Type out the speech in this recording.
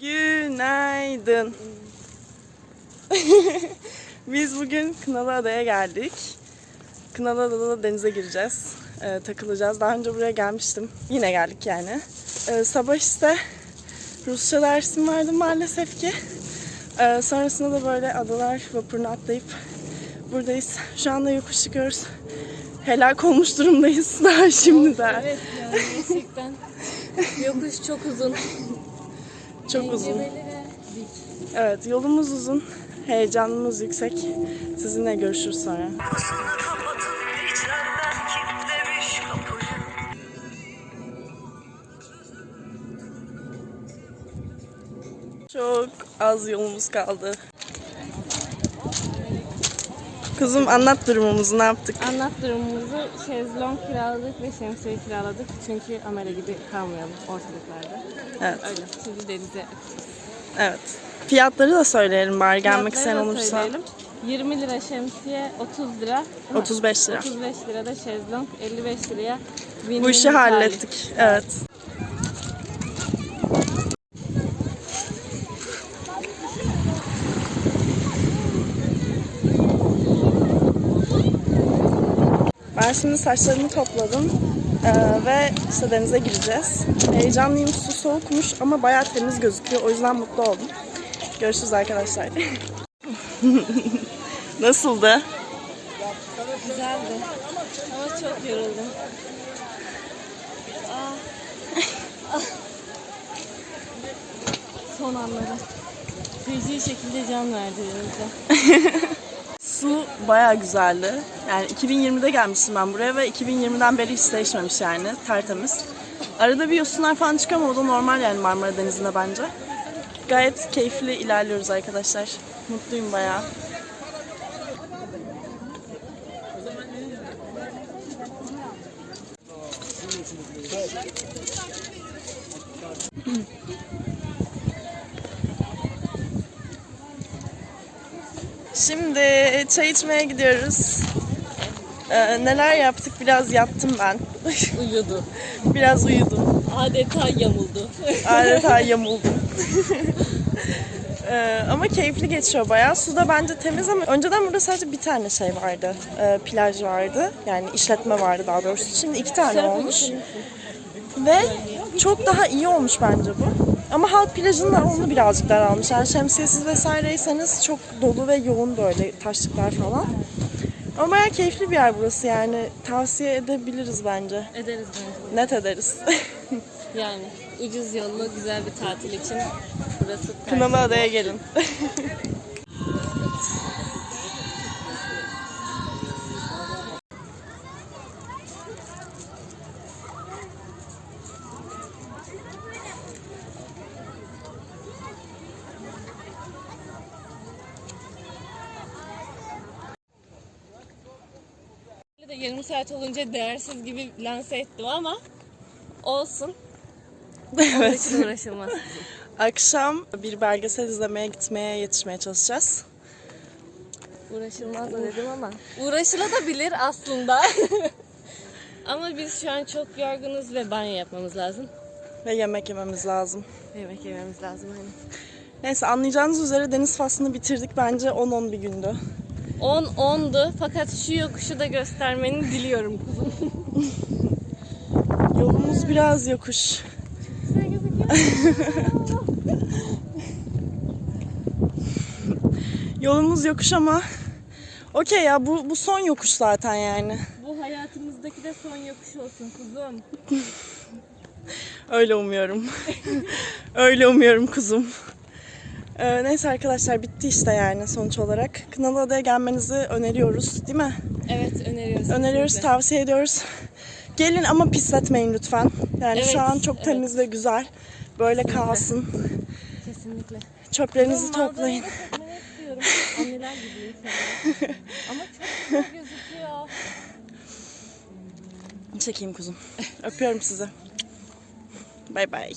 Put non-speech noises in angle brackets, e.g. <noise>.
Günaydın. <laughs> Biz bugün Kınalı Adaya geldik. Kınalı Adada denize gireceğiz. Ee, takılacağız. Daha önce buraya gelmiştim. Yine geldik yani. Ee, sabah işte Rusça dersim vardı maalesef ki. Ee, sonrasında da böyle adalar vapuruna atlayıp buradayız. Şu anda yokuş çıkıyoruz. Helak olmuş durumdayız <laughs> daha şimdiden. Evet yani gerçekten. Yokuş çok uzun. <laughs> Çok uzun. Evet yolumuz uzun. Heyecanımız yüksek. Sizinle görüşürüz sonra. Çok az yolumuz kaldı. Kızım anlat durumumuzu ne yaptık? Anlat durumumuzu. Şezlong kiraladık ve şemsiye kiraladık. Çünkü Amele gibi kalmayalım ortalıklarda. Evet. Öyle. Şimdi denize Evet. Fiyatları da söyleyelim bari gelmek isteyen olursa. söyleyelim. 20 lira şemsiye, 30 lira. 35 lira. 35 lira da şezlong, 55 liraya win Bu işi hallettik. Evet. Ben şimdi saçlarımı topladım Ee, ve işte denize gireceğiz. Heyecanlıyım, su soğukmuş ama bayağı temiz gözüküyor. O yüzden mutlu oldum. Görüşürüz arkadaşlar. <laughs> Nasıldı? Güzeldi. Ama çok yoruldum. Ah. Ah. Son anları. Feci şekilde can verdi denize. <laughs> Su bayağı güzeldi. Yani 2020'de gelmiştim ben buraya ve 2020'den beri hiç değişmemiş yani. Tertemiz. Arada bir yosunlar falan çıkıyor ama o da normal yani Marmara Denizi'nde bence. Gayet keyifli ilerliyoruz arkadaşlar. Mutluyum bayağı. Şimdi çay içmeye gidiyoruz. Ee, neler yaptık? Biraz yattım ben. <laughs> Uyudu. Biraz uyudum. Adeta yamuldu. Adeta <laughs> yamuldum. <laughs> Ee, ama keyifli geçiyor bayağı. Su da bence temiz ama önceden burada sadece bir tane şey vardı. Ee, plaj vardı. Yani işletme vardı daha doğrusu. Şimdi iki tane olmuş. Ve çok daha iyi olmuş bence bu. Ama halk plajının alanı birazcık daralmış. Yani şemsiyesiz vesaireyseniz çok dolu ve yoğun böyle taşlıklar falan. Ama bayağı keyifli bir yer burası yani. Tavsiye edebiliriz bence. Ederiz bence. Net ederiz. <laughs> Yani ucuz yollu güzel bir tatil için burası. Kınalı Adaya gelin. <laughs> de yarım saat olunca değersiz gibi lanse ettim ama olsun. <laughs> evet. Hiç uğraşılmaz. <laughs> Akşam bir belgesel izlemeye gitmeye yetişmeye çalışacağız. Uğraşılmaz da dedim ama. Uğraşılabilir aslında. <laughs> ama biz şu an çok yorgunuz ve banyo yapmamız lazım. Ve yemek yememiz lazım. Yemek yememiz lazım hani. Neyse anlayacağınız üzere deniz faslını bitirdik. Bence 10-10 bir gündü. 10 10'du fakat şu yokuşu da göstermeni diliyorum kuzum. <laughs> Yolumuz biraz yokuş. <laughs> Yolumuz yokuş ama okey ya bu, bu son yokuş zaten yani. Bu hayatımızdaki de son yokuş olsun kuzum. <laughs> Öyle umuyorum. Öyle umuyorum kuzum. Ee, neyse arkadaşlar bitti işte yani sonuç olarak. Kınalı Adaya gelmenizi öneriyoruz değil mi? Evet öneriyoruz. Öneriyoruz, kesinlikle. tavsiye ediyoruz. Gelin ama pisletmeyin lütfen. Yani Evet, şu an çok evet. temiz ve güzel. Böyle kalsın. Kesinlikle. Çöplerinizi toplayın. İstiyorum. Anneler sanırım. Ama çok güzel gözüküyor. Çekeyim kuzum. Öpüyorum sizi. Bay bay.